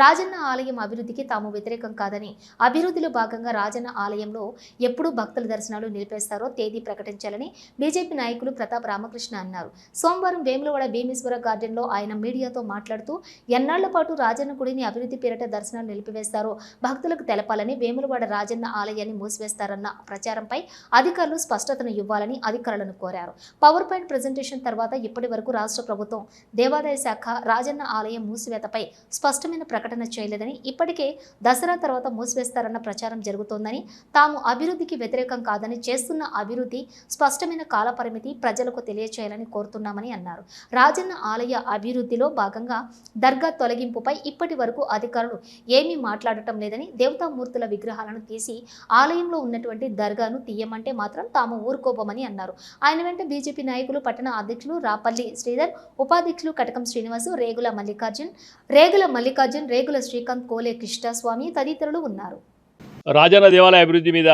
రాజన్న ఆలయం అభివృద్ధికి తాము వ్యతిరేకం కాదని అభివృద్ధిలో భాగంగా రాజన్న ఆలయంలో ఎప్పుడు భక్తుల దర్శనాలు నిలిపేస్తారో తేదీ ప్రకటించాలని బీజేపీ నాయకులు ప్రతాప్ రామకృష్ణ అన్నారు. సోమవారం వేములవాడ భీమేశ్వర గార్డెన్లో ఆయన మీడియాతో మాట్లాడుతూ ఎన్నాళ్ళ పాటు రాజన్న గుడిని అభివృద్ధి పేరిట దర్శనాలు నిలిపివేస్తారో భక్తులకు తెలపాలని వేములవాడ రాజన్న ఆలయాన్ని మూసివేస్తారన్న ప్రచారంపై అధికారులు స్పష్టతను ఇవ్వాలని అధికారులను కోరారు. పవర్ పాయింట్ ప్రజెంటేషన్ తర్వాత ఇప్పటి వరకు రాష్ట్ర ప్రభుత్వం దేవాదాయ శాఖ రాజన్న ఆలయం మూసివేతపై స్పష్టమైన ప్రకటన చేయలేదని ఇప్పటికే దసరా తర్వాత మూసివేస్తారన్న ప్రచారం జరుగుతోందని తాము అభివృద్ధికి వ్యతిరేకం కాదని చేస్తున్న అభివృద్ధి స్పష్టమైన కాలపరిమితి ప్రజలకు తెలియచేయాలని కోరుతున్నామని అన్నారు. రాజన్న ఆలయ అభివృద్ధిలో భాగంగా దర్గా తొలగింపుపై ఇప్పటి వరకు అధికారులు ఏమీ మాట్లాడటం లేదని దేవతామూర్తుల విగ్రహాలను తీసి ఆలయంలో ఉన్నటువంటి దర్గాను తీయమంటే మాత్రం తాము ఊరుకోబోమని అన్నారు. ఆయన వెంట బీజేపీ నాయకులు పట్టణ అధ్యక్షులు రాపల్లి శ్రీధర్ ఉపాధ్యక్షులు కటకం శ్రీనివాసు రేగుల మల్లికార్జున్ రేగుల మల్లికార్జున్ రేగుల శ్రీకాంత్ కోలే కృష్ణస్వామి తదితరులు ఉన్నారు. రాజన్న దేవాలయ అభివృద్ధి మీద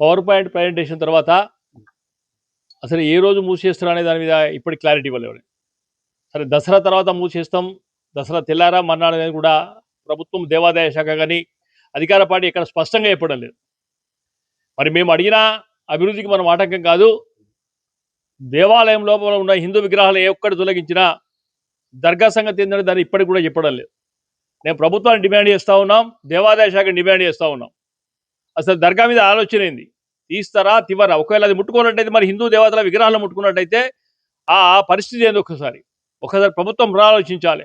పవర్ పాయింట్ ప్రజెంటేషన్ తర్వాత అసలు ఏ రోజు మూసేస్తారు అనే దాని మీద ఇప్పటికి క్లారిటీ ఇవ్వలేవు సరే దసరా తర్వాత మూసేస్తాం. దసరా తెల్లారా మర్నాడు అనేది కూడా ప్రభుత్వం దేవాదాయ శాఖ కానీ అధికార పార్టీ ఇక్కడ స్పష్టంగా చెప్పడం లేదు. మరి మేము అడిగిన అభివృద్ధికి మనం ఆటంకం కాదు. దేవాలయం లోపల ఉన్న హిందూ విగ్రహాలు ఏ ఒక్కటి తొలగించినా దర్గా సంగతి ఏంటంటే దాన్ని ఇప్పటికి కూడా చెప్పడం లేదు. నేను ప్రభుత్వాన్ని డిమాండ్ చేస్తూ ఉన్నాం దేవాదాయ శాఖని డిమాండ్ చేస్తూ ఉన్నాం. అసలు దర్గా మీద ఆలోచన ఏంది? తీస్తారా తివరా ఒకవేళ అది ముట్టుకున్నట్టయితే మరి హిందూ దేవతల విగ్రహాలు ముట్టుకున్నట్టయితే ఆ పరిస్థితి ఏంది ఒకసారి ఒకసారి ప్రభుత్వం పునరాలోచించాలి.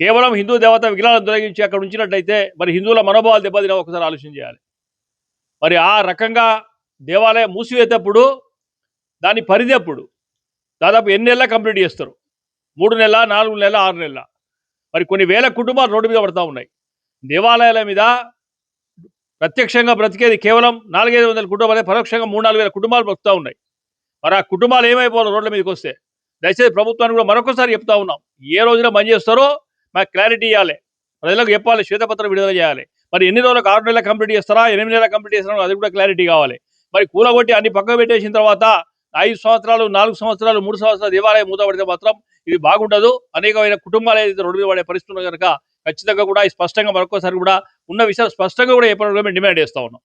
కేవలం హిందూ దేవత విగ్రహాలను తొలగించి అక్కడ ఉంచినట్టయితే మరి హిందువుల మనోభావాలు దెబ్బతిన ఒకసారి ఆలోచన చేయాలి. మరి ఆ రకంగా దేవాలయం మూసివేటప్పుడు దాని పరిధి అప్పుడు దాదాపు ఎన్ని కంప్లీట్ చేస్తారు? మూడు నెలల నాలుగు నెలల ఆరు నెలల మరి కొన్ని వేల కుటుంబాలు రోడ్డు మీద పడతా ఉన్నాయి. దేవాలయాల మీద ప్రత్యక్షంగా బ్రతికేది కేవలం నాలుగైదు వందల కుటుంబాలే పరోక్షంగా మూడు నాలుగు వేల కుటుంబాలు బ్రతుకుతూ ఉన్నాయి. మరి ఆ కుటుంబాలు ఏమైపోవాలి రోడ్ల మీదకి వస్తే? దయచేసి ప్రభుత్వాన్ని కూడా మరొకసారి చెప్తా ఉన్నాం. ఏ రోజున పని చేస్తారో మాకు క్లారిటీ ఇవ్వాలి. ప్రజలకు చెప్పాలి శ్వేతపత్రం విడుదల చేయాలి. మరి ఎన్ని రోజులకు ఆరు నెలల కంప్లీట్ చేస్తారా ఎనిమిది నెలల కంప్లీట్ చేస్తారా అది కూడా క్లారిటీ కావాలి. మరి కూలగొట్టి అన్ని పక్కకు పెట్టేసిన తర్వాత ఐదు సంవత్సరాలు నాలుగు సంవత్సరాలు మూడు సంవత్సరాలు దేవాలయం మూతపడితే మాత్రం ఇది బాగుండదు. అనేకమైన కుటుంబాలు ఏదైతే రోడ్డు మీద పడే పరిస్థితులు కనుక ఖచ్చితంగా కూడా ఈ స్పష్టంగా మరొకసారి కూడా ఉన్న విషయాలు స్పష్టంగా కూడా చెప్పడం మేము డిమాండ్ చేస్తా ఉన్నాం.